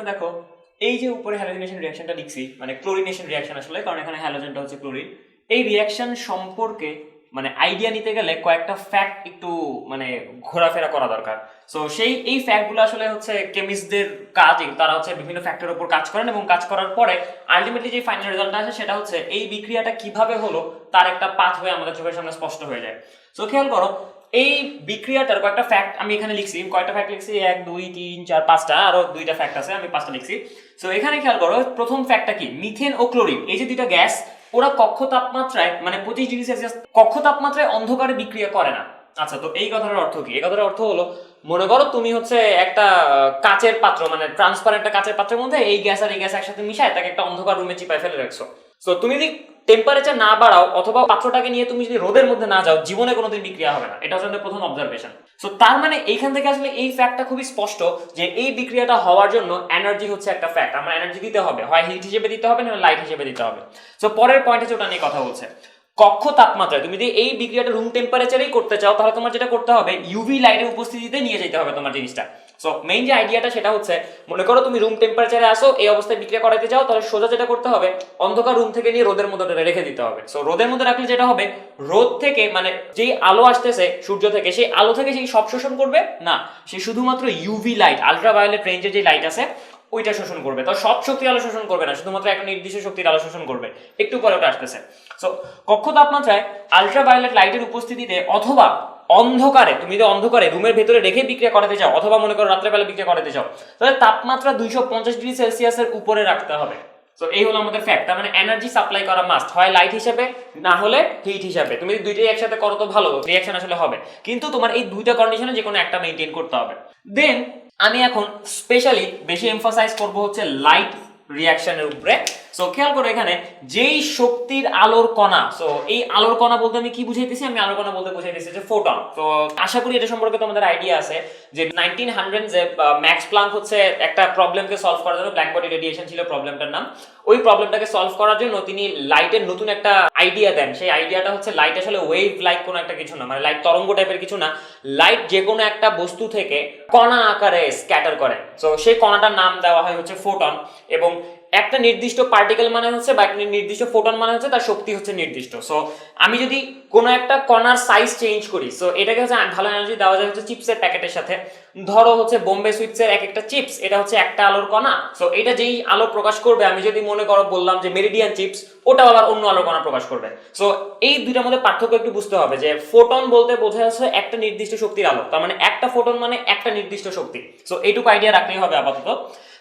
এখানে দেখো, এই যে উপরে হ্যালোজিনেশন রিয়াকশনটা লিখছি মানে ক্লোরিনেশন রিয়াকশন আসলে, কারণ এখানে হ্যালোজেনটা হচ্ছে ক্লোরিন এই রিয়াকশন সম্পর্কে মানে আইডিয়া নিতে গেলে কয়েকটা ফ্যাক্ট একটু মানে ঘোরাফেরা করা দরকার। সো সেই, এই ফ্যাক্টগুলো আসলে হচ্ছে কেমিস্টদের কাজ, তারা হচ্ছে বিভিন্ন ফ্যাক্টরের উপর কাজ করেন এবং কাজ করার পরে আলটিমেটলি যে ফাইনাল রেজাল্ট আসে সেটা হচ্ছে এই বিক্রিয়াটা কীভাবে হলো, তার একটা পাথ হয়ে আমাদের চোখের সামনে স্পষ্ট হয়ে যায়। সো খেয়াল করো এই বিক্রিয়াটার কয়েকটা ফ্যাক্ট আমি এখানে লিখছি। কয়েকটা ফ্যাক্ট লিখছি। এক, দুই, তিন, চার, পাঁচটা, আরও দুইটা ফ্যাক্ট আছে, আমি পাঁচটা লিখছি। সো এখানে খেয়াল করো, প্রথম ফ্যাক্টটা কি? মিথেন ও ক্লোরিন এই যে দুইটা গ্যাস ওরা কক্ষ তাপমাত্রায় মানে পঁচিশ ডিগ্রি সেলসিয়াস, কক্ষ তাপমাত্রায় অন্ধকারে বিক্রিয়া করে না। আচ্ছা তো এই কথাটার অর্থ কি? এই কথাটার অর্থ হলো, মনে করো তুমি হচ্ছে একটা কাচের পাত্র মানে ট্রান্সপারেন্ট একটা কাচের পাত্রের মধ্যে এই গ্যাস আর এই গ্যাস একসাথে মিশায়, তাকে একটা অন্ধকার রুমে চিপায় ফেলে রাখছো। তো তুমি যদি টেম্পারেচার না বাড়াও অথবা পাত্রটাকে নিয়ে তুমি যদি রোদের মধ্যে না যাও, জীবনে কোনোদিন বিক্রিয়া হবে না। এটা হচ্ছে প্রথম অবজারভেশন সো তার মানে এইখান থেকে আসলে এই ফ্যাক্টটা খুবই স্পষ্ট যে এই বিক্রিয়াটা হওয়ার জন্য এনার্জি হচ্ছে একটা ফ্যাক্ট আমরা এনার্জি দিতে হবে। হয় হিট হিসেবে দিতে হবে, না লাইট হিসেবে দিতে হবে। সো পরের পয়েন্ট হচ্ছে ওটা নিয়ে কথা বলছে। কক্ষ তাপমাত্রায় তুমি যদি এই বিক্রিয়াটা রুম টেম্পারেচারেই করতে চাও, তাহলে তোমার যেটা করতে হবে ইউভি লাইটের উপস্থিতিতে নিয়ে যেতে হবে তোমার জিনিসটা। সো মেইন যে আইডিয়াটা সেটা হচ্ছে, মনে করো তুমি রুম টেম্পারেচারে আসো, এই অবস্থায় বিক্রিয়া করাতে যাও, তাহলে সোজা যেটা করতে হবে, অন্ধকার রুম থেকে নিয়ে রোদের মধ্যে রেখে দিতে হবে। সো রোদের মধ্যে রাখলে যেটা হবে, রোদ থেকে মানে যেই আলো আসতেছে, সূর্য থেকে, সেই আলো থেকে সেই সব শোষণ করবে? না, সে শুধুমাত্র ইউভি লাইট আলট্রাভায়োলেট রেঞ্জের যে লাইট আছে ওইটা শোষণ করবে। তো সব শক্তির আলো শোষণ করবে না, শুধুমাত্র একটা নির্দিষ্ট শক্তির আলো শোষণ করবে। একটু পরে ওটা আসতেছে। সো কক্ষ তাপমাত্রায় আলট্রাভায়োলেট লাইটের উপস্থিতিতে অথবা অন্ধকারে, তুমি যদি অন্ধকারে রুমের ভেতরে রেখে বিক্রিয়া করাতে চাও, অথবা মনে করো রাত্রেবেলা বিক্রিয়া করাতে চাও, তাহলে তাপমাত্রা দুইশো পঞ্চাশ ডিগ্রি সেলসিয়াসের উপরে রাখতে হবে। তো এই হলো আমাদের ফ্যাক্ট তার মানে এনার্জি সাপ্লাই করা মাস্ট হয় লাইট হিসেবে, না হলে হিট হিসাবে। তুমি যদি দুইটাই একসাথে করো তো ভালো রিয়াকশন আসলে হবে। কিন্তু তোমার এই দুইটা কন্ডিশনে যে কোনো একটা মেনটেন করতে হবে। দেন আমি এখন স্পেশালি বেশি এমফাসাইজ করব হচ্ছে লাইট রিয়াকশনের উপরে। সো খেয়াল করো এখানে, যেই শক্তির আলোর কণা সো এই আলোর কণা বলতে আমি কি বুঝাইতেছি? আমি আলোর কণা বলতে বুঝাইতেছি যে ফোটন তো আশা করি এটা সম্পর্কে তোমাদের আইডিয়া আছে যে নাইনটিন হান্ড্রেড যে ম্যাক্স প্লাঙ্ক হচ্ছে একটা প্রবলেমকে সলভ করার জন্য ব্ল্যাক বডি রেডিয়েশন ছিল প্রবলেমটার নাম। ওই প্রবলেমটাকে সলভ করার জন্য তিনি লাইটের নতুন একটা আইডিয়া দেন। সেই আইডিয়াটা হচ্ছে লাইট আসলে ওয়েভ লাইক কোনো একটা কিছু না মানে লাইট তরঙ্গ টাইপের কিছু না। লাইট যে কোনো একটা বস্তু থেকে কণা আকারে স্ক্যাটার করে। সো সেই কণাটার নাম দেওয়া হয় হচ্ছে ফোটন এবং একটা নির্দিষ্ট পার্টিকেল মানে হচ্ছে বা একটা নির্দিষ্ট ফোটন মানে হচ্ছে তার শক্তি হচ্ছে নির্দিষ্ট। সো আমি যদি কোনো একটা কণার সাইজ চেঞ্জ করি সো এটাকে হচ্ছে ভালো এনার্জি দেওয়া যায় হচ্ছে চিপসের প্যাকেটের সাথে। ধরো হচ্ছে বোম্বে সুইটসের এক একটা চিপস, এটা হচ্ছে একটা আলোর কণা। সো এটা যেই আলো প্রকাশ করবে, আমি যদি মনে করো বললাম যে মেরিডিয়ান চিপস ওটা আবার অন্য আলোর কণা প্রকাশ করবে। সো এই দুইটার মধ্যে পার্থক্য একটু বুঝতে হবে যে ফোটন বলতে বোঝা যাচ্ছে একটা নির্দিষ্ট শক্তির আলো। তার মানে একটা ফোটন মানে একটা নির্দিষ্ট শক্তি। সো এইটুকু আইডিয়া রাখলেই হবে আপাতত।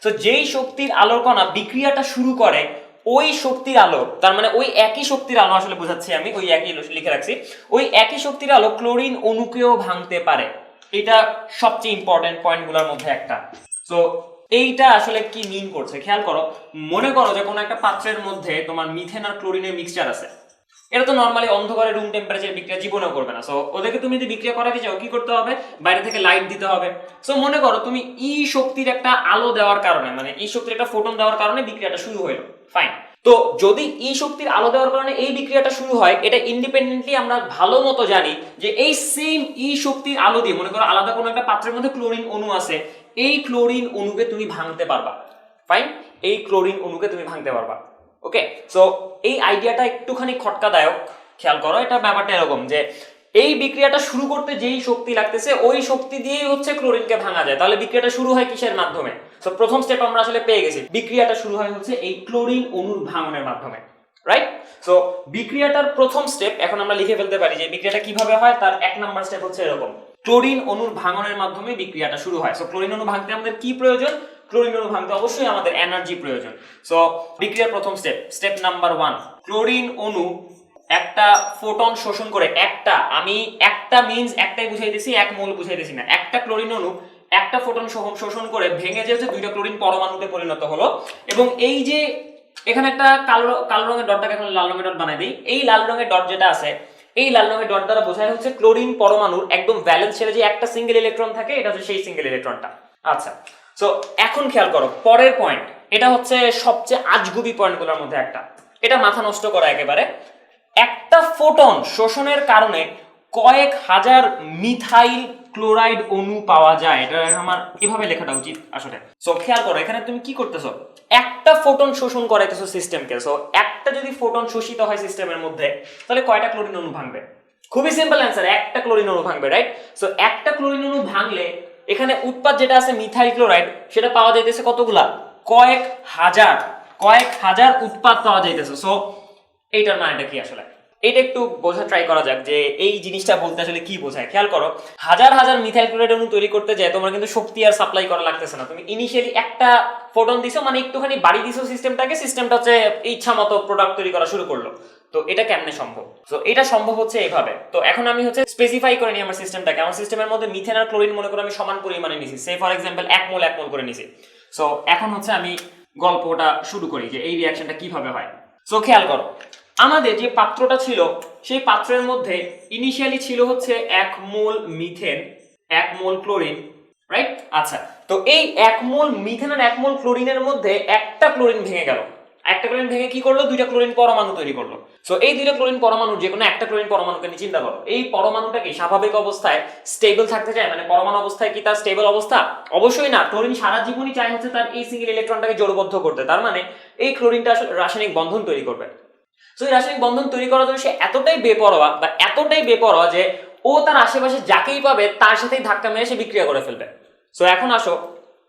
সো যেই শক্তির আলোর কণা বিক্রিয়াটা শুরু করে, ওই শক্তির আলো, তার মানে ওই একই শক্তির আলো, আসলে বোঝাচ্ছি আমি, ওই একই লিখে রাখছি, ওই একই শক্তির আলো ক্লোরিন অণুকেও ভাঙতে পারে। এটা সবচেয়ে ইম্পর্টেন্ট পয়েন্টগুলোর মধ্যে একটা। সো এইটা আসলে কি মিন করছে? খেয়াল করো, মনে করো যে কোনো একটা পাত্রের মধ্যে তোমার মিথেন আর ক্লোরিনের মিক্সচার আছে। এটা তো নর্মালি অন্ধকারে রুম টেম্পারেচার বিক্রিয়া জীবনেও করবে না। সো ওদেরকে তুমি যদি বিক্রিয়া করাতে চাও, কি করতে হবে? বাইরে থেকে লাইট দিতে হবে। সো মনে করো তুমি ই শক্তির একটা আলো দেওয়ার কারণে মানে ই শক্তির একটা ফোটন দেওয়ার কারণে বিক্রিয়াটা শুরু হলো ফাইন তো যদি ই শক্তির আলো দেওয়ার কারণে এই বিক্রিয়াটা শুরু হয়, এটা ইন্ডিপেন্ডেন্টলি আমরা ভালো মতো জানি যে এই সেম ই শক্তির আলো দিয়ে, মনে করো আলাদা কোনো একটা পাত্রের মধ্যে ক্লোরিন অণু আছে, এই ক্লোরিন অণুকে তুমি ভাঙতে পারবা। ফাইন এই ক্লোরিন অণুকে তুমি ভাঙতে পারবা। ওকে সো এই আইডিয়াটা একটুখানি খটকাদায়ক। খেয়াল করো, এটা ব্যাপারটা এরকম যে এই বিক্রিয়াটা শুরু করতে যেই শক্তি লাগতেছে, ওই শক্তি দিয়েই হচ্ছে ক্লোরিনকে ভাঙা যায়। তাহলে বিক্রিয়াটা শুরু হয় কিসের মাধ্যমে? তো প্রথম স্টেপ আমরা আসলে পেয়ে গেছি। বিক্রিয়াটা শুরু হয় হচ্ছে এই ক্লোরিন অণুর ভাঙনের মাধ্যমে রাইট সো বিক্রিয়াটার প্রথম স্টেপ এখন আমরা লিখে ফেলতে পারি যে বিক্রিয়াটা কীভাবে হয়, তার এক নাম্বার স্টেপ হচ্ছে এরকম। ক্লোরিন অণুর ভাঙনের মাধ্যমে বিক্রিয়াটা শুরু হয়। সো ক্লোরিন অণু ভাঙতে আমাদের কি প্রয়োজন? ক্লোরিন অণু ভাঙতে অবশ্যই আমাদের এনার্জি প্রয়োজন। সো বিক্রিয়ার প্রথম step step number one chlorine অণু একটা ফোটন শোষণ করে, একটা, আমি একটা মিন্স একটাই বুঝাই দিছি এক মোল বুঝাই দিছি না। একটা ক্লোরিন অণু একটা ফোটন শোষণ- করে ভেঙে যে দুইটা ক্লোরিন পরমাণুতে পরিণত হলো। এবং এই যে এখানে একটা কালো কালো রঙের ডটটাকে এখন লাল রঙের ডট বানাই দিই। এই লাল রঙের ডট যেটা আছে, এই লাল রঙের ডট দ্বারা বোঝায় হচ্ছে ক্লোরিন পরমাণুর একদম ব্যালেন্স ছেড়ে যে একটা সিঙ্গেল ইলেকট্রন থাকে, এটা হচ্ছে সেই সিঙ্গেল ইলেকট্রনটা আচ্ছা সো এখন খেয়াল করো, পরের পয়েন্ট এটা হচ্ছে সবচেয়ে আজগুবি পয়েন্টগুলোর মধ্যে একটা। এটা মাথা নষ্ট করা একেবারে। একটা ফোটন শোষণের কারণে কয়েক হাজার মিথাইল ক্লোরাইড অণু পাওয়া যায়। এটা আমার এভাবে লেখাটা উচিত আসলে। সো খেয়াল করো, এখানে তুমি কি করতেছো? একটা ফোটন শোষণ করাইতেছো সিস্টেমকে সো একটা যদি ফোটন শোষিত হয় সিস্টেমের মধ্যে, তাহলে কয়টা ক্লোরিন অণু ভাঙবে? খুবই সিম্পল অ্যান্সার একটা ক্লোরিন অণু ভাঙবে রাইট সো একটা ক্লোরিন অণু ভাঙলে এখানে উৎপাদ যেটা আছে মিথাইল ক্লোরাইড সেটা পাওয়া যাইতেছে কতগুলা? কয়েক হাজার কয়েক হাজার উৎপাদ পাওয়া যাইতেছে। সো এইটার মানেটা কি আসলে? এটা একটু বোঝা ট্রাই করা যাক যে এই জিনিসটা বলতে আসলে কি বোঝায়। খেয়াল করো, হাজার হাজার মিথাইল ক্লোরাইড অণু তৈরি করতে যায়, তোমার কিন্তু শক্তি আর সাপ্লাই করা লাগতেছে না। তুমি ইনিশিয়ালি একটা ফোটন দিছো মানে একটুখানি বাড়ি দিছো সিস্টেমটাকে সিস্টেমটা হচ্ছে ইচ্ছা মতো প্রোডাক্ট তৈরি করা শুরু করল। তো এটা কেমনে সম্ভব? তো এটা সম্ভব হচ্ছে এইভাবে তো এখন আমি হচ্ছে স্পেসিফাই করে নিই আমার সিস্টেমটাকে আমার সিস্টেমের মধ্যে মিথেন আর ক্লোরিন মনে করে আমি সমান পরিমাণে নিছি। সে ফর এক্সাম্পল এক মোল এক মোল করে নিছি। সো এখন হচ্ছে আমি গল্পটা শুরু করি যে এই রিয়াকশনটা কীভাবে হয়। সো খেয়াল করো আমাদের যে পাত্রটা ছিল, সেই পাত্রের মধ্যে ইনিশিয়ালি ছিল হচ্ছে এক মোল মিথেন, এক মোল ক্লোরিন রাইট আচ্ছা তো এই এক মোল মিথেন আর এক মোল ক্লোরিনের মধ্যে একটা ক্লোরিন ভেঙে গেল। একটা ক্লোরিন ভেঙে কি করল? দুইটা ক্লোরিন পরমাণু তৈরি করল। সো এই দুইটা ক্লোরিন পরমাণু যে কোনো একটা ক্লোরিন পরমাণুকে নিয়ে চিন্তা করো। এই পরমাণুটাকে স্বাভাবিক অবস্থায় স্টেবল থাকতে চায়? মানে পরমাণু অবস্থায় কি তার স্টেবল অবস্থা? অবশ্যই না। ক্লোরিন সারা জীবনই চায় হচ্ছে তার এই সিঙ্গেল ইলেকট্রনটাকে জোড়বদ্ধ করতে। তার মানে এই ক্লোরিনটা আসলে রাসায়নিক বন্ধন তৈরি করবে। সো এই রাসায়নিক বন্ধন তৈরি করার জন্য সে এতটাই বেপরোয়া বা এতটাই বেপরোয়া যে ও তার আশেপাশে যাকেই পাবে, তার সাথেই ধাক্কা মেরে সে বিক্রিয়া করে ফেলবে। সো এখন আসো,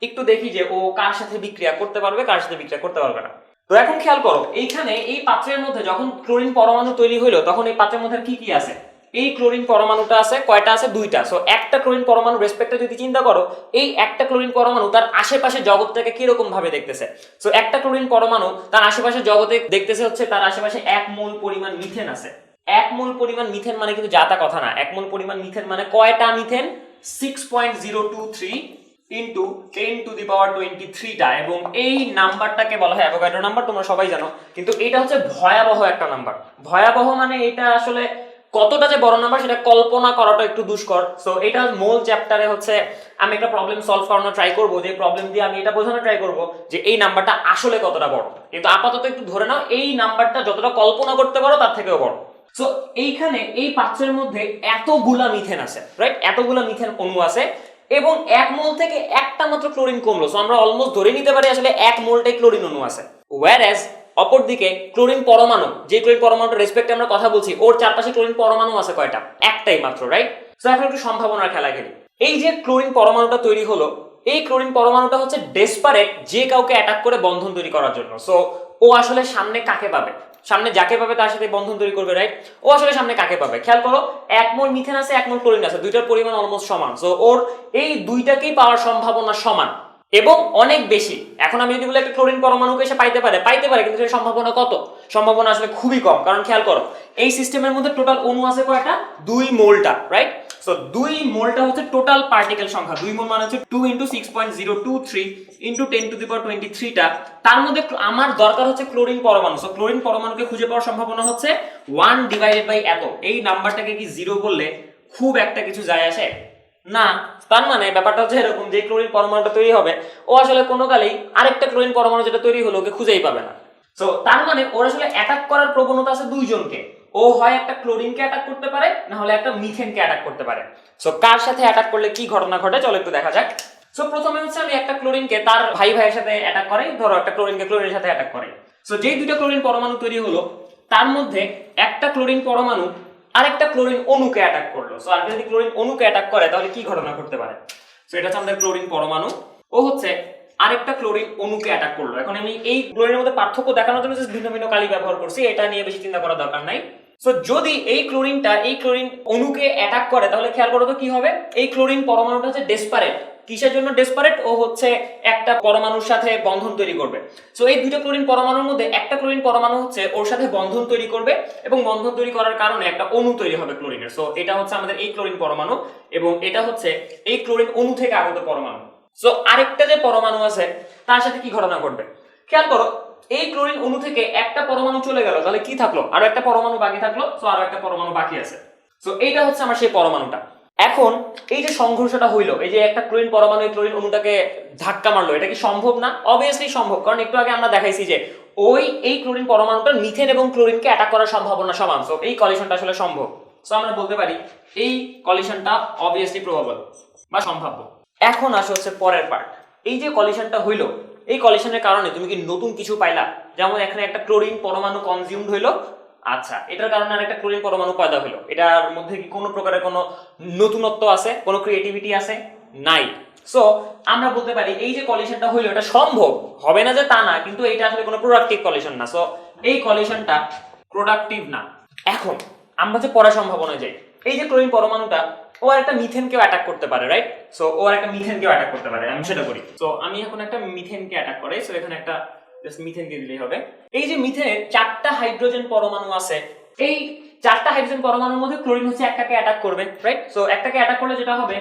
একটু দেখি যে ও কার সাথে বিক্রিয়া করতে পারবে, কার সাথে বিক্রিয়া করতে পারবে না। তো এখন খেয়াল করো, এইখানে এই পাত্রের মধ্যে যখন ক্লোরিন পরমাণু তৈরি হইল, তখন এই পাত্রের মধ্যে কি কি আছে? এই ক্লোরিন পরমাণুটা আছে, কয়টা আছে? দুইটা। সো একটা ক্লোরিন পরমাণু রেসপেক্টে যদি চিন্তা করো, এই একটা ক্লোরিন পরমাণু তার আশেপাশে জগৎটাকে কীরকম ভাবে দেখতেছে? সো একটা ক্লোরিন পরমাণু তার আশেপাশে জগতে দেখতেছে হচ্ছে তার আশেপাশে এক মোল পরিমাণ মিথেন আছে। এক মোল পরিমাণ মিথেন মানে কিন্তু যাতা কথা না। এক মোল পরিমাণ মিথেন মানে কয়টা methane? Six point zero two three into ten to the power twenty থ্রিটা এবং এই নাম্বারটাকে বলা হয় অ্যাভোগাড্রো নাম্বার তোমরা সবাই জানো। কিন্তু এটা হচ্ছে ভয়াবহ একটা নাম্বার। ভয়াবহ মানে এটা আসলে কতটা যে বড় নাম্বার সেটা কল্পনা করাটা একটু দুষ্কর। সো এটা মূল চ্যাপ্টারে হচ্ছে আমি একটা প্রবলেম সলভ করানোর ট্রাই করব, যে প্রবলেম দিয়ে আমি এটা বোঝানোর ট্রাই করব যে এই নাম্বারটা আসলে কতটা বড়। কিন্তু আপাতত একটু ধরে নাও, এই নাম্বারটা যতটা কল্পনা করতে পারো তার থেকেও বড়। সো এইখানে এই পাত্রের মধ্যে এতগুলা মিথেন আছে রাইট এতগুলা মিথেন অণু আছে, এবং এক মোল থেকে একটা মাত্র ক্লোরিন কমলো। সো আমরা অলমোস্ট ধরে নিতে পারি আসলে এক মোলটাই ক্লোরিন অণু আছে। ওয়ার অ্যাজ অপরদিকে ক্লোরিন পরমাণু, যে ক্লোরিন পরমাণুর রেসপেক্টে আমরা কথা বলছি, ওর চারপাশে ক্লোরিন পরমাণু আছে কয়টা? একটাই মাত্র রাইট সো এখন একটু সম্ভাবনার খেলা খেলি। এই যে ক্লোরিন পরমাণুটা তৈরি হলো, এই ক্লোরিন পরমাণুটা হচ্ছে ডেসপারেট যে কাউকে অ্যাটাক করে বন্ধন তৈরি করার জন্য। সো ও আসলে সামনে কাকে পাবে? সামনে যাকে পাবে তার সাথে বন্ধন তৈরি করবে রাইট ও আসলে সামনে কাকে পাবে? খেয়াল করো, এক মোল মিথেন আছে, এক মোল ক্লোরিন আছে, দুইটার পরিমাণ অলমোস্ট সমান। সো ওর এই দুইটাকেই পাওয়ার সম্ভাবনা সমান। এবং অনেক বেশি। এখন আমি যদি বলি একটা ক্লোরিন পরমাণুকে এসে পাইতে পারে পাইতে পারে, কিন্তু সেটার সম্ভাবনা কত? সম্ভাবনা আসলে খুবই কম, কারণ খেয়াল করো, এই সিস্টেমের মধ্যে টোটাল অণু আছে কয়টা দুই মোলটা রাইট সো দুই মোলটা হচ্ছে টোটাল পার্টিকেল সংখ্যা। দুই মোল মানে হচ্ছে two into six point zero two three into ten to the power twenty থ্রিটা তার মধ্যে আমার দরকার হচ্ছে ক্লোরিন পরমাণু। সো ক্লোরিন পরমাণুকে খুঁজে পাওয়ার সম্ভাবনা হচ্ছে ওয়ান ডিভাইডেড বাই এত। এই নাম্বারটাকে কি জিরো বললে খুব একটা কিছু যায় আসে? না, তার মানে ব্যাপারটা হচ্ছে এরকম যে ক্লোরিন পরমাণুটা তৈরি হবে, ও আসলে কোনো কালেই আরেকটা ক্লোরিন পরমাণু যেটা তৈরি হলো ওকে খুঁজেই পাবে না। সো তার মানে ওর আসলে অ্যাটাক করার প্রবণতা আছে দুইজনকে। ও হয় একটা ক্লোরিনকে অ্যাটাক করতে পারে, না হলে একটা মিথেনকে অ্যাটাক করতে পারে। সো কার সাথে অ্যাটাক করলে কি ঘটনা ঘটে, চলো একটু দেখা যাক। সো প্রথমে হচ্ছে আমি একটা ক্লোরিনকে তার ভাই ভাইয়ের সাথে অ্যাটাক করে ধরো একটা ক্লোরিনকে ক্লোরিনের সাথে অ্যাটাক করে সো যেই দুইটা ক্লোরিন পরমাণু তৈরি হলো, তার মধ্যে একটা ক্লোরিন পরমাণু আরেকটা ক্লোরিন অণুকে অ্যাটাক করল। সো আর যদি ক্লোরিন অণুকে অ্যাটাক করে, তাহলে কি ঘটনা ঘটতে পারে? সো এটা হচ্ছে আমাদের ক্লোরিন পরমাণু। ও হচ্ছে আরেকটা ক্লোরিন অণুকে অ্যাটাক করল। এখন আমি এই ক্লোরিনের মধ্যে পার্থক্য দেখানোর জন্য ভিন্ন ভিন্ন কালি ব্যবহার করছি, এটা নিয়ে বেশি চিন্তা করার দরকার নাই। সো যদি এই ক্লোরিনটা এই ক্লোরিন অণুকে অ্যাটাক করে, তাহলে খেয়াল করো তো কি হবে? এই ক্লোরিন পরমাণুটা হচ্ছে ডেসপারেট কিসের জন্য ডেসপারেট ও হচ্ছে একটা পরমাণুর সাথে বন্ধন তৈরি করবে। সো এই দুটো ক্লোরিন পরমাণুর মধ্যে একটা ক্লোরিন পরমাণু হচ্ছে ওর সাথে বন্ধন তৈরি করবে এবং বন্ধন তৈরি করার কারণে একটা অণু তৈরি হবে ক্লোরিনের সো এটা হচ্ছে আমাদের এই ক্লোরিন পরমাণু এবং এটা হচ্ছে এই ক্লোরিন অণু থেকে আগত পরমাণু। সো আরেকটা যে পরমাণু আছে, তার সাথে কি ঘটনা ঘটবে? খেয়াল করো এই ক্লোরিন অণু থেকে একটা পরমাণু চলে গেল, তাহলে কি থাকল? আরও একটা পরমাণু বাকি থাকল সো আরও একটা পরমাণু বাকি আছে। সো এইটা হচ্ছে আমার সেই পরমাণুটা। এখন এই যে সংঘর্ষটা হইল, এই যে একটা ক্লোরিন পরমাণু ক্লোরিন অণুটাকে ধাক্কা মারলো, এটা কি সম্ভব না? অবভিয়াসলি সম্ভব, কারণ একটু আগে আমরা দেখাইছি যে ওই, এই ক্লোরিন পরমাণুটা মিথেন এবং ক্লোরিনকে অ্যাটাক করার সম্ভাবনা সমান সো এই কলিশনটা আসলে সম্ভব। সো আমরা বলতে পারি, এই কলিশনটা অবভিয়াসলি প্রবাবল বা সম্ভাব্য। এখন আসে হচ্ছে পরের পার্ট এই যে কলিশনটা হইল এই কলিশনের কারণে তুমি কি নতুন কিছু পাইলা? যেমন এখানে একটা ক্লোরিন পরমাণু কনজিউমড হইল। আচ্ছা এটার কারণে আর একটা ক্লোরিন পরমাণু পয়দা হলো এটার মধ্যে কি কোনো প্রকারের কোনো নতুনত্ব আছে? কোনো ক্রিয়েটিভিটি আছে? নাই। সো আমরা বলতে পারি, এই যে কলিশনটা হইল, এটা সম্ভব। হবে না যে তা না, কিন্তু এটা আসলে কোনো প্রোডাক্টিভ কলিশন না। সো এই কলিশনটা প্রোডাক্টিভ না। এখন, আমরা যে পড়া সম্ভাবনা যাই এই যে ক্লোরিন পরমাণুটা, ও আর একটা মিথেনকেও অ্যাটাক করতে পারে রাইট সো ও আর একটা মিথেনকেও অ্যাটাক করতে পারে, আমি সেটা করি। সো আমি এখন একটা মিথেনকে অ্যাটাক করে সো এখানে একটা জাস্ট মিথেন দিয়ে দিলেই হবে। এই যে মিথেনের চারটা হাইড্রোজেন পরমাণু আছে, এই চারটা হাইড্রোজেন পরমাণুর মধ্যে ক্লোরিন হচ্ছে একটাকে অ্যাটাক করবে রাইট সো একটাকে অ্যাটাক করলে যেটা হবে,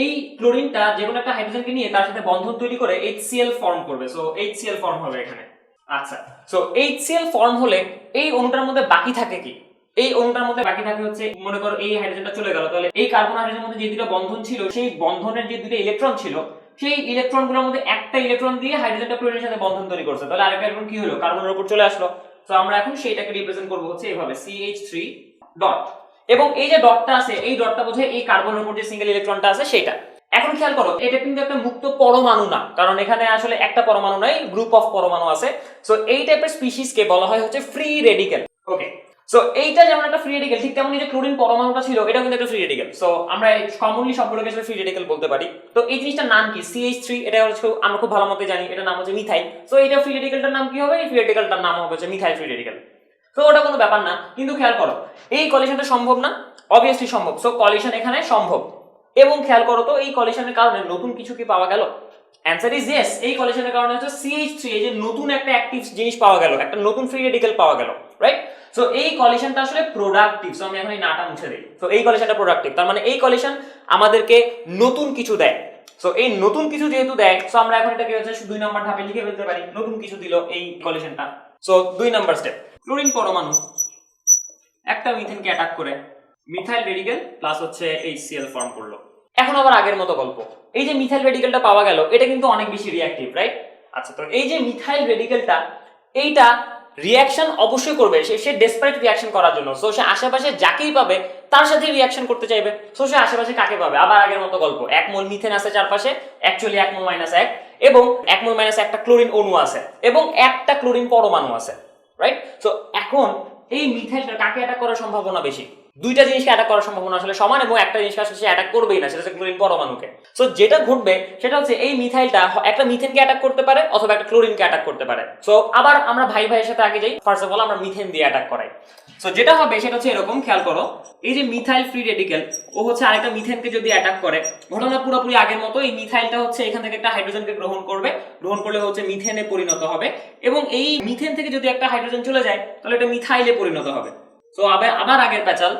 এই ক্লোরিনটা যে কোনো একটা হাইড্রোজেনকে নিয়ে তার সাথে বন্ধন তৈরি করে HCl ফর্ম করবে। সো HCl ফর্ম হবে এখানে। আচ্ছা সো HCl ফর্ম হলে এই অণুটার মধ্যে বাকি থাকে কি? এই অণুটার মধ্যে বাকি থাকে হচ্ছে, মনে করো এই হাইড্রোজেনটা চলে গেল, তাহলে এই কার্বন হাইড্রোজেনের মধ্যে যে দুটো বন্ধন ছিল, সেই বন্ধনের যে দুটো ইলেকট্রন ছিল, সেই ইলেকট্রনগুলোর মধ্যে একটা ইলেকট্রন দিয়ে হাইড্রোজেনটা ক্লোরিনের সাথে বন্ধন তৈরি করছে। তাহলে আরেকটা ইলেকট্রন কি হলো? কার্বনের উপর চলে আসলো। তো আমরা এখন সেইটাকে রিপ্রেজেন্ট করব হচ্ছে এইভাবে CH3 ডট এবং এই যে ডটটা আছে, এই ডটটা বোঝায় এই কার্বনের উপর যে সিঙ্গেল ইলেকট্রনটা আছে সেটা এখন খেয়াল করো, এটা কিন্তু একটা মুক্ত পরমাণু না, কারণ এখানে আসলে একটা পরমাণু নাই গ্রুপ অফ পরমাণু আছে। সো এই টাইপের স্পিসিসকে বলা হয় হচ্ছে ফ্রি রেডিক্যাল ওকে সো এইটা যেমন একটা ফ্রি রেডিক্যাল ঠিক তেমনই যে ক্লোরিন পরমাণুটা ছিল এটা কিন্তু একটা ফ্রি রেডিক্যাল সো আমরা কমনলি সবগুলোকে আসলে ফ্রি রেডিক্যাল বলতে পারি। তো এই জিনিসটার নাম কি? CH3 এটা হচ্ছে আমরা খুব ভালো মতো জানি এটা নাম হচ্ছে মিথাইল সো এটা ফ্রি রেডিক্যালটার নাম কি হবে? এই ফ্রি রেডিক্যালটার নাম হবে হচ্ছে মিথাইল ফ্রি রেডিক্যাল তো ওটা কোনো ব্যাপার না, কিন্তু খেয়াল করো, এই কলিশনটা সম্ভব না অবভিয়াসলি সম্ভব। সো কলিশন এখানে সম্ভব। এবং খেয়াল করো তো, এই কলিশনের কারণে নতুন কিছু কি পাওয়া গেল? অ্যান্সার ইজ ইয়েস এই কলিশনের কারণে হচ্ছে CH3 এই যে নতুন একটা অ্যাক্টিভ জিনিস পাওয়া গেল, একটা নতুন ফ্রি রেডিক্যাল পাওয়া গেল রাইট সো এই কলিশনটা আসলে প্রোডাক্টিভ সো আমি এখন এই নাটা মুছে দিই। সো এই কলিশনটা প্রোডাক্টিভ তার মানে এই কলিশন আমাদেরকে নতুন কিছু দেয়। সো এই নতুন কিছু যেহেতু দেয় সো আমরা এখন এটাকে হচ্ছে দুই নাম্বার ধাপে লিখে ফেলতে পারি। নতুন কিছু দিল এই কলিশনটা সো দুই নাম্বার স্টেপ ক্লোরিন পরমাণু। একটা মিথেনকে অ্যাটাক করে মিথাইল রেডিক্যাল প্লাস হচ্ছে HCl ফর্ম করল। এখন আবার আগের মতো গল্প। এই যে মিথাইল রেডিক্যালটা পাওয়া গেল, এটা কিন্তু অনেক বেশি রিঅ্যাক্টিভ রাইট আচ্ছা তো এই যে মিথাইল রেডিক্যালটা এইটা রিয়াকশন অবশ্যই করবে। সে সে ডেসপারেট রিয়াকশন করার জন্য। সো সে আশেপাশে যাকেই পাবে, তার সাথে রিয়াকশন করতে চাইবে। সো সে আশেপাশে কাকে পাবে? আবার আগের মতো গল্প। এক মোল মিথেন আছে চারপাশে অ্যাকচুয়ালি এক মোল মাইনাস এক। এবং এক মোল মাইনাস একটা ক্লোরিন অণু আছে। এবং একটা ক্লোরিন পরমাণু আছে। রাইট সো এখন এই মিথেনটা কাকে অ্যাটাক করার সম্ভাবনা বেশি? দুইটা জিনিসকে অ্যাটাক করার সম্ভাবনা আসলে সমান এবং একটা জিনিসকে আসলে সে অ্যাটাক করবেই না, সেটা হচ্ছে ক্লোরিন পরমাণুকে। সো যেটা ঘটবে, সেটা হচ্ছে এই মিথাইলটা একটা মিথেনকে অ্যাটাক করতে পারে অথবা একটা ক্লোরিনকে অ্যাটাক করতে পারে। সো আবার আমরা ভাই ভাইয়ের সাথে আগে যাই। ফার্স্ট অফ অল আমরা মিথেন দিয়ে অ্যাটাক করাই। সো যেটা হবে, সেটা হচ্ছে এরকম, খেয়াল করো, এই যে মিথাইল ফ্রি রেডিক্যাল ও হচ্ছে আরেকটা মিথেনকে যদি অ্যাটাক করে, ঘটনা পুরোপুরি আগের মতো, এই মিথাইলটা হচ্ছে এখান থেকে একটা হাইড্রোজেনকে গ্রহণ করবে। গ্রহণ করলে হচ্ছে মিথেনে পরিণত হবে। এবং এই মিথেন থেকে যদি একটা হাইড্রোজেন চলে যায়, তাহলে এটা মিথাইলে পরিণত হবে। তো আবার আগের প্যাচাল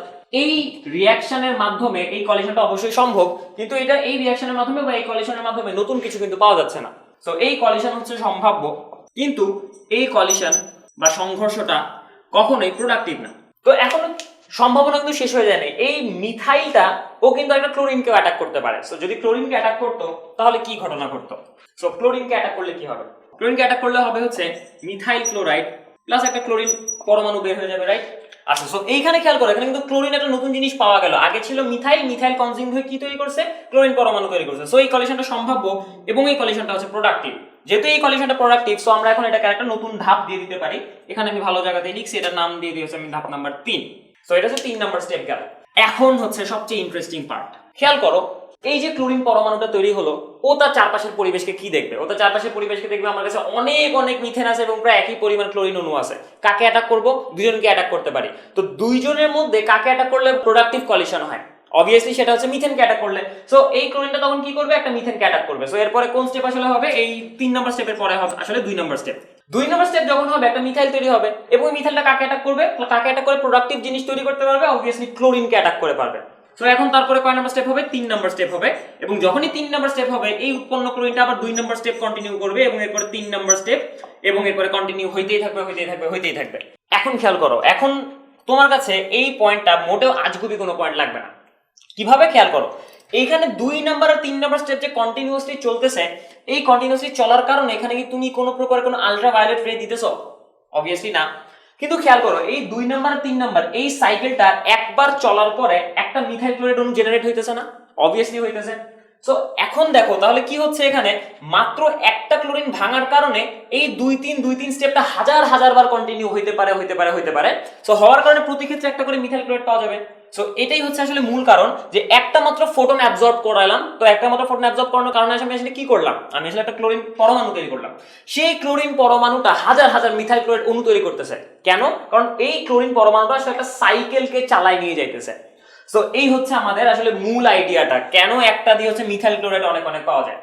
এই রিয়াকশনের মাধ্যমে এই কলিশনটা অবশ্যই সম্ভব, কিন্তু এটা এই রিয়াকশনের মাধ্যমে বা এই কলিশনের মাধ্যমে নতুন কিছু কিন্তু পাওয়া যাচ্ছে না। তো এই কলিশন হচ্ছে সম্ভাব্য, কিন্তু এই কলিশন বা সংঘর্ষটা কখনোই প্রোডাক্টিভ না। তো এখন সম্ভাবনা কিন্তু শেষ হয়ে যায়নি। এই মিথাইলটা ও কিন্তু একটা ক্লোরিনকে অ্যাটাক করতে পারে। সো যদি ক্লোরিনকে অ্যাটাক করতো, তাহলে কি ঘটনা ঘটতো? সো ক্লোরিনকে অ্যাটাক করলে কি হবে? ক্লোরিনকে অ্যাটাক করলে হবে হচ্ছে মিথাইল ক্লোরাইড প্লাস একটা ক্লোরিন পরমাণু বের হয়ে যাবে রাইট আচ্ছা সো এইখানে খেয়াল করো, এখানে কিন্তু ক্লোরিন একটা নতুন জিনিস পাওয়া গেল। আগে ছিল মিথাইল মিথাইল কনজিউম হয়ে কি তৈরি করছে? ক্লোরিন পরমাণু তৈরি করছে। সো এই কলিশনটা সম্ভাব্য এবং এই কলিশনটা হচ্ছে প্রোডাক্টিভ যেহেতু এই কলিশনটা প্রোডাক্টিভ সো আমরা এখন এটাকে একটা নতুন ধাপ দিয়ে দিতে পারি। এখানে আমি ভালো জায়গাতে লিখছি, এটার নাম দিয়ে দিয়েছি আমি ধাপ নাম্বার তিন। সো এটা হচ্ছে তিন নাম্বার স্টেপ গেল। এখন হচ্ছে সবচেয়ে ইন্টারেস্টিং পার্ট খেয়াল করো এই যে ক্লোরিন পরমাণুটা তৈরি হলো, ও তার চারপাশের পরিবেশকে কি দেখবে? ও তার চারপাশের পরিবেশকে দেখবে আমার কাছে অনেক অনেক মিথেন আছে এবং প্রায় একই পরিমাণ ক্লোরিন অণু আছে। কাকে অ্যাটাক করব? দুজনকে অ্যাটাক করতে পারি। তো দুইজনের মধ্যে কাকে অ্যাটাক করলে প্রোডাক্টিভ কলিশন হয়? অবভিয়াসলি সেটা হচ্ছে মিথেনকে অ্যাটাক করলে। সো এই ক্লোরিনটা তখন কি করবে? একটা মিথেনকে অ্যাটাক করবে। সো এরপরে কোন স্টেপ আসলে হবে? এই তিন নম্বর স্টেপের পরে হবে। আসলে দুই নম্বর স্টেপ দুই নম্বর স্টেপ যখন হবে, একটা মিথাইল তৈরি হবে। এবং মিথাইলটা কাকে অ্যাটাক করবে? কাকে অ্যাটাক করে প্রোডাক্টিভ জিনিস তৈরি করতে পারবে? অবভিয়াসলি ক্লোরিনকে অ্যাটাক করে পারবে। সো এখন তারপরে কয় নাম্বার স্টেপ হবে? তিন নাম্বার স্টেপ হবে। এবং যখনই তিন নাম্বার স্টেপ হবে, এই উৎপন্ন ক্লোরিনটা আবার দুই নাম্বার স্টেপ কন্টিনিউ করবে এবং এরপরে তিন নাম্বার স্টেপ এবং এরপরে কন্টিনিউ হইতেই থাকবে হইতেই থাকবে হইতেই থাকবে। এখন খেয়াল করো, এখন তোমার কাছে এই পয়েন্টটা মোটেও আজগুবি কোনো পয়েন্ট লাগবে না। কীভাবে খেয়াল করো? এইখানে দুই নাম্বার আর তিন নাম্বার স্টেপ যে কন্টিনিউয়াসলি চলতেছে, এই কন্টিনিউয়াসলি চলার কারণে এখানে কি তুমি কোনো প্রকার কোনো আলট্রা ভায়োলেট রে দিতেছো? অবভিয়াসলি না। কিন্তু খেয়াল করো, এই দুই নাম্বার তিন নাম্বার, এই সাইকেলটা একবার চলার পরে একটা মিথাইল ক্লোরাইড অণু জেনারেট হইতেছে না অবভিয়াসলি হইতেছে। সো এখন দেখো, তাহলে কি হচ্ছে এখানে? মাত্র একটা ক্লোরিন ভাঙার কারণে এই দুই তিন দুই তিন স্টেপটা হাজার হাজার বার কন্টিনিউ হইতে পারে হইতে পারে হইতে পারে। সো হওয়ার কারণে প্রতি ক্ষেত্রে একটা করে মিথাইল ক্লোরাইড পাওয়া যাবে। সো এটাই হচ্ছে আসলে মূল কারণ যে একটা মাত্র ফোটন অ্যাবজর্ব করালাম। তো একটা মাত্র ফোটন অ্যাবজর্ব করানোর কারণে আমি আসলে কি করলাম? আমি আসলে একটা ক্লোরিন পরমাণু তৈরি করলাম। সেই ক্লোরিন পরমাণুটা হাজার হাজার মিথাইল ক্লোরাইড অণু তৈরি করতেছে। কেন? কারণ এই ক্লোরিন পরমাণুটা আসলে একটা সাইকেলকে চালায় নিয়ে যাইতেছে। সো এই হচ্ছে আমাদের আসলে মূল আইডিয়াটা কেন একটা দিয়ে হচ্ছে মিথাইল ক্লোরাইড অনেক অনেক পাওয়া যায়?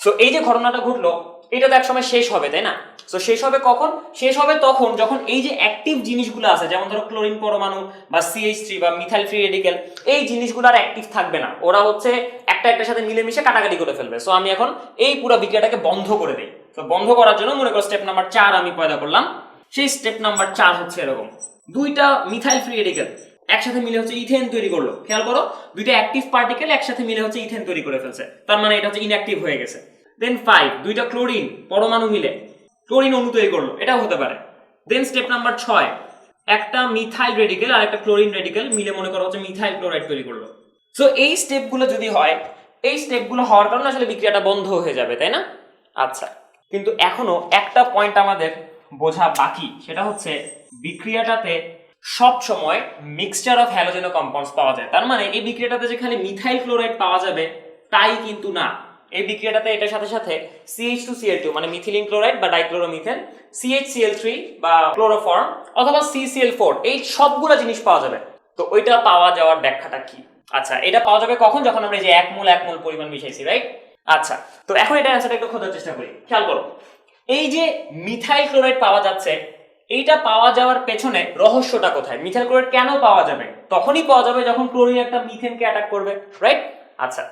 সো এই যে ঘটনাটা ঘটলো এটা তো একসময় শেষ হবে, তাই না? সো শেষ হবে কখন? শেষ হবে তখন, যখন এই যে অ্যাক্টিভ জিনিসগুলো আছে, যেমন ধরো ক্লোরিন পরমাণু বা সিএইচ থ্রি বা মিথাইল ফ্রি রেডিকেল এই জিনিসগুলো আর অ্যাক্টিভ থাকবে না। ওরা হচ্ছে একটা একটার সাথে মিলেমিশে কাটাকাটি করে ফেলবে। সো আমি এখন এই পুরো বিক্রিয়াটাকে বন্ধ করে দিই। তো বন্ধ করার জন্য মনে করো স্টেপ নাম্বার চার আমি পয়দা করলাম। সেই স্টেপ নাম্বার চার হচ্ছে এরকম। দুইটা মিথাইল ফ্রি রেডিকেল একসাথে মিলে হচ্ছে ইথেন তৈরি করল। খেয়াল করো, দুইটা অ্যাক্টিভ পার্টিকেল একসাথে মিলে হচ্ছে ইথেন তৈরি করে ফেলছে। তার মানে এটা হচ্ছে ইনঅ্যাক্টিভ হয়ে গেছে। দেন ফাইভ দুইটা ক্লোরিন পরমাণু মিলে। ক্লোরিন অণু তৈরি করল, এটাও হতে পারে। দেন স্টেপ নাম্বার ছয়, একটা মিথাইল রেডিকেল আর একটা ক্লোরিন রেডিকেল মিলে মনে করো হচ্ছে মিথাইল ক্লোরাইড তৈরি করল। সো এই স্টেপগুলো যদি হয়, এই স্টেপগুলো হওয়ার কারণে আসলে বিক্রিয়াটা বন্ধ হয়ে যাবে, তাই না? আচ্ছা কিন্তু এখনও একটা পয়েন্ট আমাদের বোঝা বাকি, সেটা হচ্ছে বিক্রিয়াটাতে সব সময় মিক্সচার অফ হ্যালোজেনো কম্পাউন্ডস পাওয়া যায়। তার মানে এই বিক্রিয়াটাতে যে খালি মিথাইল ক্লোরাইড পাওয়া যাবে, তাই কিন্তু না। এই বিক্রিয়াটাতে এটার সাথে সাথে সিএইচ টু সিএল টু মানে মিথিলিন ক্লোরাইড বা ডাইক্লোরোমিথেন সিএইচ থ্রি বা ক্লোরোফর্ম অথবা সিসিএল ফোর এই সবগুলো জিনিস পাওয়া যাবে। তো ওইটা পাওয়া যাওয়ার ব্যাখ্যাটা কি? আচ্ছা এটা পাওয়া যাবে কখন? যখন আমরা যে এক মোল এক মোল পরিমাণ মিশাইছি রাইট আচ্ছা তো এখন এটা অ্যান্সারটা একটু খোঁজার চেষ্টা করি। খেয়াল করো, এই যে মিথাইল ক্লোরাইড পাওয়া যাচ্ছে, এইটা পাওয়া যাওয়ার পেছনে রহস্যটা কোথায়? মিথাইল ক্লোরাইড কেন পাওয়া যাবে? তখনই পাওয়া যাবে যখন ক্লোরিন একটা মিথেনকে অ্যাটাক করবে রাইট আচ্ছা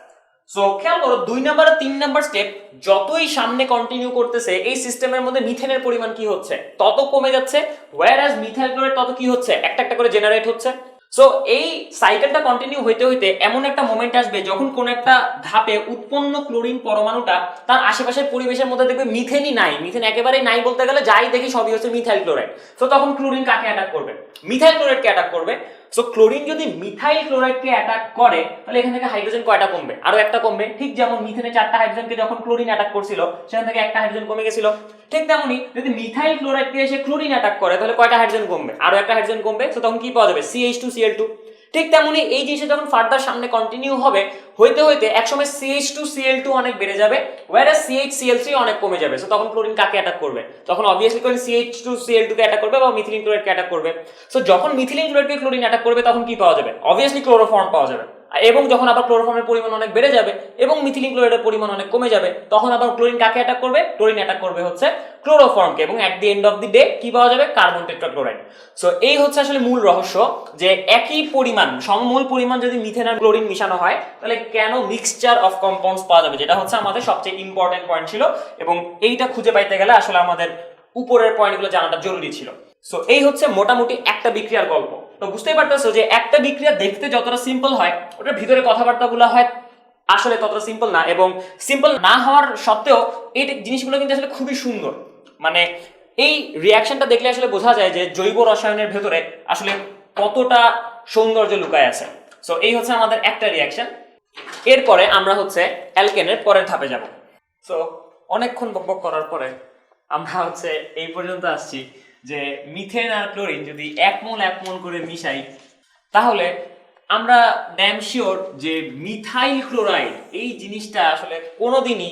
সো খেয়াল করো, দুই নাম্বার তিন নাম্বার স্টেপ যতই সামনে কন্টিনিউ করতেছে, এই সিস্টেমের মধ্যে মিথেনের পরিমাণ কি হচ্ছে? তত কমে যাচ্ছে ওয়ার অ্যাজ মিথাইল ক্লোরাইড তত কি হচ্ছে? একটা একটা করে জেনারেট হচ্ছে। সো এই সাইকেলটা কন্টিনিউ হইতে হইতে এমন একটা মোমেন্ট আসবে যখন কোন একটা ধাপে উৎপন্ন ক্লোরিন পরমাণুটা তার আশেপাশের পরিবেশের মধ্যে দেখবে মিথেনই নাই। মিথেন একেবারে নাই বলতে গেলে যাই দেখি সবই হচ্ছে মিথাইল ক্লোরাইড সো তখন ক্লোরিন কাকে অ্যাটাক করবে? মিথাইল ক্লোরাইডকে অ্যাটাক করবে? সো ক্লোরিন যদি মিথাইল ক্লোরাইডকে অ্যাটাক করে, তাহলে এখান থেকে হাইড্রোজেন কয়টা কমবে? আরও একটা কমবে। ঠিক যেমন মিথেনে চারটা হাইড্রোজেনকে যখন ক্লোরিন অ্যাটাক করছিল, সেখান থেকে একটা হাইড্রোজেন কমে গেছিল। ঠিক তেমনি যদি মিথাইল ক্লোরাইডকে এসে ক্লোরিন অ্যাটাক করে, তাহলে কয়টা হাইড্রোজেন কমবে? আরও একটা হাইড্রোজেন কমবে। তো তখন কি পাওয়া যাবে? সিএইচ টু সিএল টু ঠিক তেমনি এই জিনিসটা যখন ফার্দার সামনে কন্টিনিউ হবে, হইতে হইতে একসময় সিএইচ টু সিএল টু অনেক বেড়ে যাবে ওয়ার সিএইচ সিএল থ্রি অনেক কমে যাবে। সো তখন ক্লোরিন কাকে অ্যাটাক করবে? তখন obviously chlorine CH two Cl two কে অ্যাটাক করবে বা মিথিলিন ক্লোরাইডকে অ্যাটাক করবে। সো যখন মিথিলিন ক্লোরাইডকে ক্লোরিন অ্যাটাক করবে, তখন কি পাওয়া যাবে? অবভিয়াসলি ক্লোরোফর্ম পাওয়া যাবে। এবং যখন আবার ক্লোরোফর্মের পরিমাণ অনেক বেড়ে যাবে এবং মিথিলিন ক্লোরাইডের পরিমাণ অনেক কমে যাবে, তখন আবার ক্লোরিন কাকে অ্যাটাক করবে? ক্লোরিন অ্যাটাক করবে হচ্ছে ক্লোরোফর্মকে। এবং at the end of the day কি পাওয়া যাবে? Carbon tetrachloride. সো এই হচ্ছে আসলে মূল রহস্য যে একই পরিমাণ, সমমূল পরিমাণ যদি মিথেন আর ক্লোরিন মিশানো হয়, তাহলে কেন মিক্সচার অফ কম্পাউন্ডস পাওয়া যাবে? যেটা হচ্ছে আমাদের সবচেয়ে ইম্পর্টেন্ট পয়েন্ট ছিল এবং এইটা খুঁজে পাইতে গেলে আসলে আমাদের উপরের পয়েন্টগুলো জানাটা জরুরি ছিল। সো এই হচ্ছে মোটামুটি একটা বিক্রিয়ার গল্প। তো বুঝতেই পারতেছো যে একটা বিক্রিয়া দেখতে যতটা সিম্পল হয়, ওটার ভিতরে কথাবার্তাগুলো হয় আসলে ততটা সিম্পল না এবং সিম্পল না হওয়ার সত্ত্বেও এই জিনিসগুলো কিন্তু আসলে খুবই সুন্দর। মানে এই রিয়াকশনটা দেখলে আসলে বোঝা যায় যে জৈব রসায়নের ভেতরে আসলে কতটা সৌন্দর্য লুকায় আছে। সো এই হচ্ছে আমাদের একটা রিয়াকশন এরপরে আমরা হচ্ছে অ্যালকেনের পরের ধাপে যাব। সো অনেকক্ষণ বকবক করার পরে আমরা হচ্ছে এই পর্যন্ত আসছি। যে মিথেন আর ক্লোরিন যদি এক মোল এক মোল করে মিশাই, তাহলে আমরা ড্যাম শিওর যে মিথাইল ক্লোরাইড, এই জিনিসটা আসলে কোনোদিনই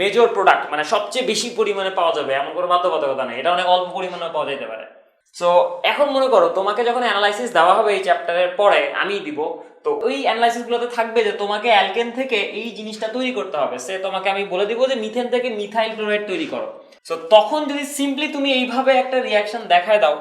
মেজর প্রোডাক্ট মানে সবচেয়ে বেশি পরিমাণে পাওয়া যাবে, এমন কোনো বাধ্যবাধকতা নেই। এটা অনেক অল্প পরিমাণে পাওয়া যেতে পারে। সো এখন মনে করো, তোমাকে যখন অ্যানালাইসিস দেওয়া হবে এই চ্যাপ্টারের পরে আমি দিব, তো ওই অ্যানালাইসিস গুলোতে থাকবে যে তোমাকে অ্যালকেন থেকে এই জিনিসটা তৈরি করতে হবে। সে তোমাকে আমি বলে দিব যে মিথেন থেকে মিথাইল ক্লোরাইড তৈরি করো। সো তখন যদি সিম্পলি তুমি এইভাবে একটা রিয়াকশন দেখায় দাও,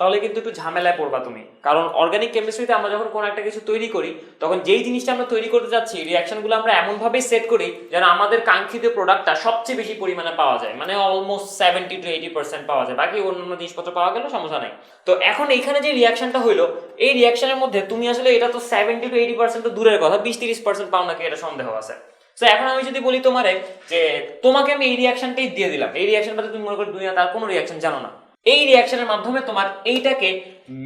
তাহলে কিন্তু একটু ঝামেলায় পড়বা তুমি। কারণ অর্গানিক কেমিস্ট্রিতে আমরা যখন কোনো একটা কিছু তৈরি করি, তখন যেই জিনিসটা আমরা তৈরি করতে যাচ্ছি রিয়াকশনগুলো আমরা এমনভাবে সেট করি যেন আমাদের কাঙ্ক্ষিত প্রোডাক্টটা সবচেয়ে বেশি পরিমাণে পাওয়া যায়। মানে almost seventy to eighty percent পাওয়া যায়। বাকি অন্যান্য জিনিসপত্র পাওয়া গেলেও সমস্যা নাই। তো এখন এইখানে যে রিয়াকশনটা হইল, এই রিয়াকশনের মধ্যে তুমি আসলে এটা তো সেভেন্টি টু এইটি পার্সেন্ট তো দূরের কথা, বিশ তিরিশ পার্সেন্ট পাও নাকি এটা সন্দেহ আছে। তো এখন আমি যদি বলি তোমারে যে তোমাকে আমি এই রিয়াকশনটাই দিয়ে দিলাম। এই রিয়াকশনটাতে তুমি মনে করো দুনিয়া তার কোনো রিয়াকশন জানো না। এই রিয়াকশনের মাধ্যমে তোমার এইটাকে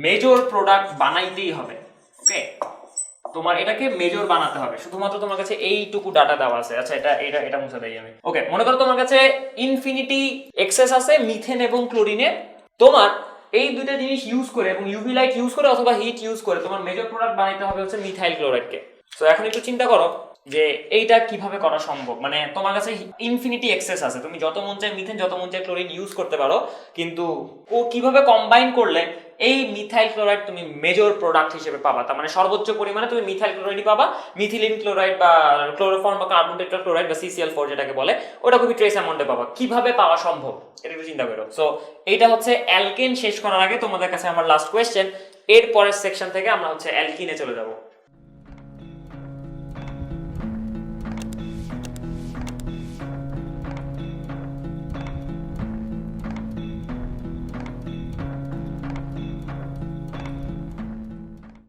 মেজর প্রোডাক্ট বানাইতেই হবে। ওকে তোমার এটাকে মেজর বানাতে হবে। শুধুমাত্র তোমার কাছে এইটুকু ডাটা দেওয়া আছে। আচ্ছা এটা এটা এটা মুছে দেই আমি। ওকে মনে করো তোমার কাছে ইনফিনিটি এক্সেস আছে মিথেন এবং ক্লোরিনের তোমার এই দুইটা জিনিস ইউজ করে এবং ইউভি লাইট ইউজ করে অথবা হিট ইউজ করে তোমার মেজর প্রোডাক্ট বানাইতে হবে হচ্ছে মিথাইল ক্লোরাইডকে তো এখন একটু চিন্তা করো যে এইটা কীভাবে করা সম্ভব? মানে তোমার কাছে ইনফিনিটি এক্সেস আছে। তুমি যত মন চায় মিথেন যত মন চায় ক্লোরিন ইউজ করতে পারো, কিন্তু ও কীভাবে কম্বাইন করলে এই মিথাইল ক্লোরাইড তুমি মেজর প্রোডাক্ট হিসেবে পাবা? তার মানে সর্বোচ্চ পরিমাণে তুমি মিথাইল ক্লোরাইডই পাবা। মিথিলিন ক্লোরাইড বা ক্লোরোফর্ম বা কার্বন টেট্রা ক্লোরাইড বা সিসিএল ফোর যেটাকে বলে, ওটা খুবই ট্রেস অ্যামাউন্টে পাবা। কীভাবে পাওয়া সম্ভব? এটা একটু চিন্তা করো। সো এইটা হচ্ছে অ্যালকেন শেষ করার আগে তোমাদের কাছে আমার লাস্ট কোয়েশ্চেন এর পরের সেকশন থেকে আমরা হচ্ছে অ্যালকিনে চলে যাব।